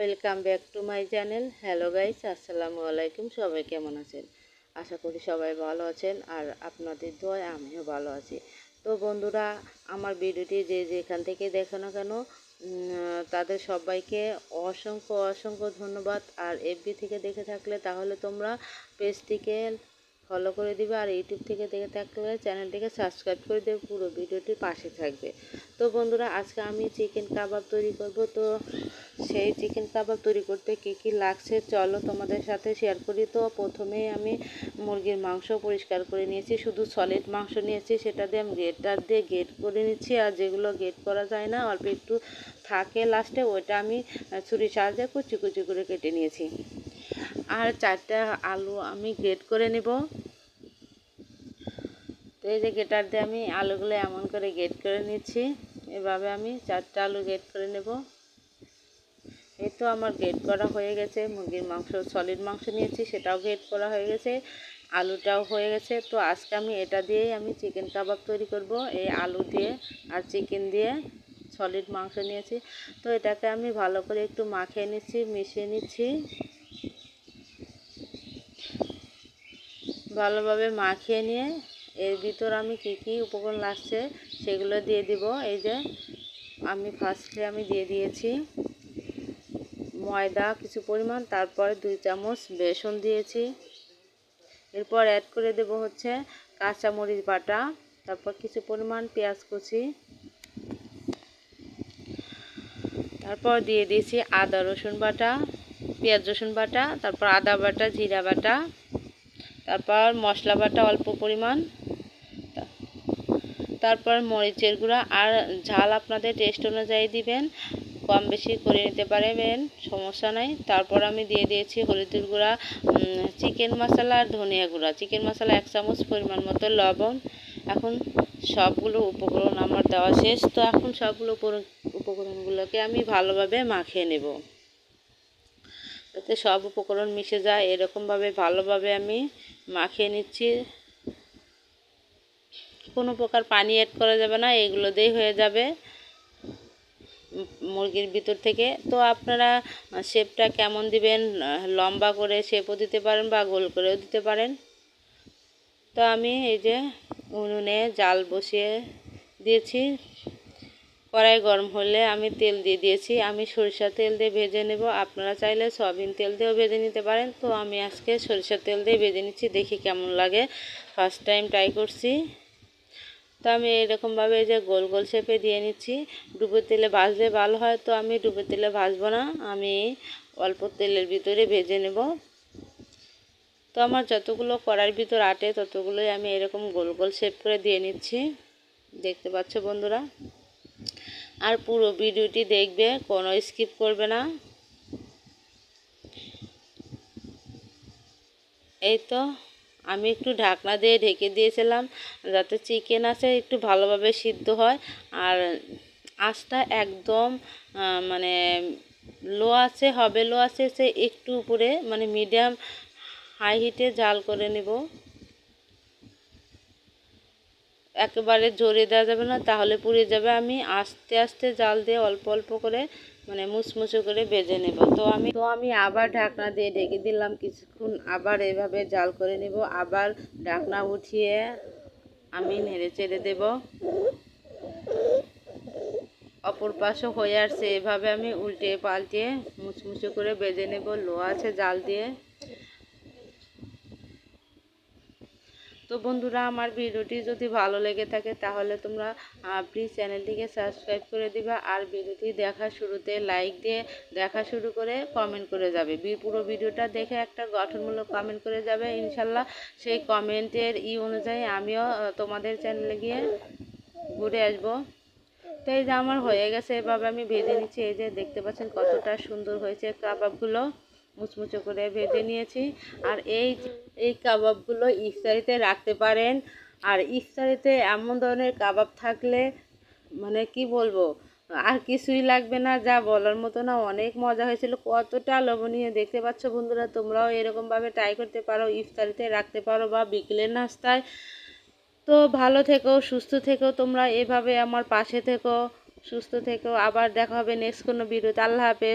Welcome back to my channel hello guys আসসালামু আলাইকুম। সবাই কেমন আছেন? আশা করি সবাই ভালো আছেন আর আপনাদের দোয়ায় আমিও ভালো আছি। তো বন্ধুরা, আমার ভিডিওটি যে যেখান থেকে দেখো না কেন তাদের সবাইকে অসংখ্য অসংখ্য ধন্যবাদ। আর এফবি থেকে দেখে থাকলে তাহলে তোমরা পেজটিকে ফলো করে দিবে আর ইউটিউব থেকে দেখে থাকলে চ্যানেলটিকে সাবস্ক্রাইব করে দেবে, পুরো ভিডিওটি পাশে থাকবে। তো বন্ধুরা, আজকে আমি চিকেন কাবাব তৈরি করব। তো সেই চিকেন কাবাব তৈরি করতে কী কী লাগছে চলো তোমাদের সাথে শেয়ার করি। তো প্রথমেই আমি মুরগির মাংস পরিষ্কার করে নিয়েছি। শুধু সলিড মাংস নিয়েছি, সেটা দিয়ে আমি গ্রেটার দিয়ে গেট করে নিচ্ছি। আর যেগুলো গেট করা যায় না, অল্প একটু থাকে লাস্টে ওইটা আমি ছুরি সাহায্যে কুচি কুচি করে কেটে নিয়েছি। আর চারটা আলু আমি গ্রেট করে নেব। তো এই যে গেটার দিয়ে আমি আলুগুলো এমন করে গেট করে নিচ্ছি। এভাবে আমি চারটা আলু গেট করে নেব। এই তো আমার গেট করা হয়ে গেছে। মুরগির মাংস সলিড মাংস নিয়েছি, সেটাও গেট করা হয়ে গেছে। আলুটাও হয়ে গেছে। তো আজকে আমি এটা দিয়েই আমি চিকেন কাবাব তৈরি করব। এই আলু দিয়ে আর চিকেন দিয়ে সলিড মাংস নিয়েছি। তো এটাকে আমি ভালো করে একটু মাখিয়ে নিচ্ছি, মিশিয়ে নিচ্ছি। ভালোভাবে মাখিয়ে নিয়ে এর ভিতর আমি কি কি উপকরণ লাগছে সেগুলো দিয়ে দিব। এই যে, আমি ফার্স্টে আমি দিয়ে দিয়েছি ময়দা কিছু পরিমাণ, তারপরে দুই চামচ বেসন দিয়েছি। এরপর অ্যাড করে দেব হচ্ছে কাঁচামরিচ বাটা, তারপর কিছু পরিমাণ পেঁয়াজ কুচি। তারপর দিয়ে দিয়েছি আদা, রসুন বাটা, পেঁয়াজ, রসুন বাটা, তারপর আদা বাটা, জিরা বাটা, তারপর মশলা বাটা অল্প পরিমাণ। তারপর মরিচের গুঁড়া আর ঝাল আপনাদের টেস্ট অনুযায়ী দিবেন। কম বেশি করে নিতে পারবেন, সমস্যা নাই। তারপর আমি দিয়ে দিয়েছি হলুদের গুঁড়া চিকেন মশলা আর ধনিয়া গুঁড়া। চিকেন মশলা এক চামচ পরিমাণ মতো লবণ। এখন সবগুলো উপকরণ আমার দেওয়া শেষ। তো এখন সবগুলো উপকরণগুলোকে আমি ভালোভাবে মাখিয়ে নেব। যাতে সব উপকরণ মিশে যায়, এরকমভাবে ভালোভাবে আমি মাখিয়ে নিচ্ছি। কোনো প্রকার পানি অ্যাড করা যাবে না, এগুলো দিয়েই হয়ে যাবে মুরগির ভিতর থেকে। তো আপনারা শেপটা কেমন দিবেন, লম্বা করে শেপও দিতে পারেন বা গোল করেও দিতে পারেন। তো আমি এই যে উনুনে জাল বসিয়ে দিয়েছি। কড়াই গরম হলে আমি তেল দিয়ে দিয়েছি। আমি সরিষা তেল দিয়ে ভেজে নেব। আপনারা চাইলে সয়াবিন তেল দিয়েও ভেজে নিতে পারেন। তো আমি আজকে সরিষার তেল দিয়ে ভেজে নিচ্ছি, দেখি কেমন লাগে। ফার্স্ট টাইম ট্রাই করছি। তো আমি এরকমভাবে যে গোল গোল শেপে দিয়ে নিচ্ছি ডুবো তেলে ভাজলে ভালো হয়, তো আমি ডুবো তেলে ভাজবো না, আমি অল্প তেলের ভিতরে ভেজে নেব। তো আমার যতগুলো কড়ার ভিতর আটে ততগুলোই আমি এরকম গোল গোল শেপ করে দিয়ে নিচ্ছি। দেখতে পাচ্ছ বন্ধুরা? আর পুরো ভিডিওটি দেখবে, কোনো স্কিপ করবে না। এই তো আমি একটু ঢাকনা দিয়ে ঢেকে দিয়েছিলাম যাতে চিকেন আছে একটু ভালোভাবে সিদ্ধ হয়। আর আঁচটা একদম মানে লো আছে, হবে লো আছে সে একটু উপরে মানে মিডিয়াম হাই হিটে জাল করে নেব। একেবারে জোরে দেওয়া যাবে না, তাহলে পুড়ে যাবে। আমি আস্তে আস্তে জাল দিয়ে অল্প অল্প করে মানে মুচমুচে করে বেজে নেব। তো আমি তো আমি আবার ঢাকনা দিয়ে ঢেকে দিলাম কিছুক্ষণ, আবার এভাবে জাল করে নেব। আবার ঢাকনা উঠিয়ে আমি নেড়ে চেড়ে দেব। অপর পাশও হয়ে আসছে। এভাবে আমি উল্টে পাল্টে মুচমুচে করে বেজে নেব। লো আছে জাল দিয়ে। তো বন্ধুরা, আমার ভিডিওটি যদি ভালো লেগে থাকে তাহলে তোমরা প্লিজ চ্যানেলটিকে সাবস্ক্রাইব করে দিবা আর ভিডিওটি দেখা শুরুতে লাইক দিয়ে দেখা শুরু করে কমেন্ট করে যাবে। পুরো ভিডিওটা দেখে একটা গঠনমূলক কমেন্ট করে যাবে, ইনশাল্লাহ। সেই কমেন্টের ই অনুযায়ী আমিও তোমাদের চ্যানেলে গিয়ে ঘুরে আসব। তো এই যে আমার হয়ে গেছে, এভাবে আমি ভেজে নিচ্ছি, এই যে দেখতে পাচ্ছেন কতটা সুন্দর হয়েছে কাবাবগুলো। মুচমুচো করে ভেজে নিয়েছি। আর এই এই কাবাবগুলো ইফতারিতে রাখতে পারেন। আর ইফতারিতে এমন ধরনের কাবাব থাকলে মানে কি বলব, আর কিছুই লাগবে না, যা বলার মতো না। অনেক মজা হয়েছিল, কতটা লবণীয় দেখতে পাচ্ছ বন্ধুরা, তোমরাও এরকমভাবে ট্রাই করতে পারো, ইফতারিতে রাখতে পারো বা বিকেলের নাস্তায়। তো ভালো থেকো, সুস্থ থেকো, তোমরা এভাবে আমার পাশে থেকো, সুস্থ থেকো। আবার দেখা হবে নেক্সট কোনো ভিডিওতে আল্লাহ হাফেজ।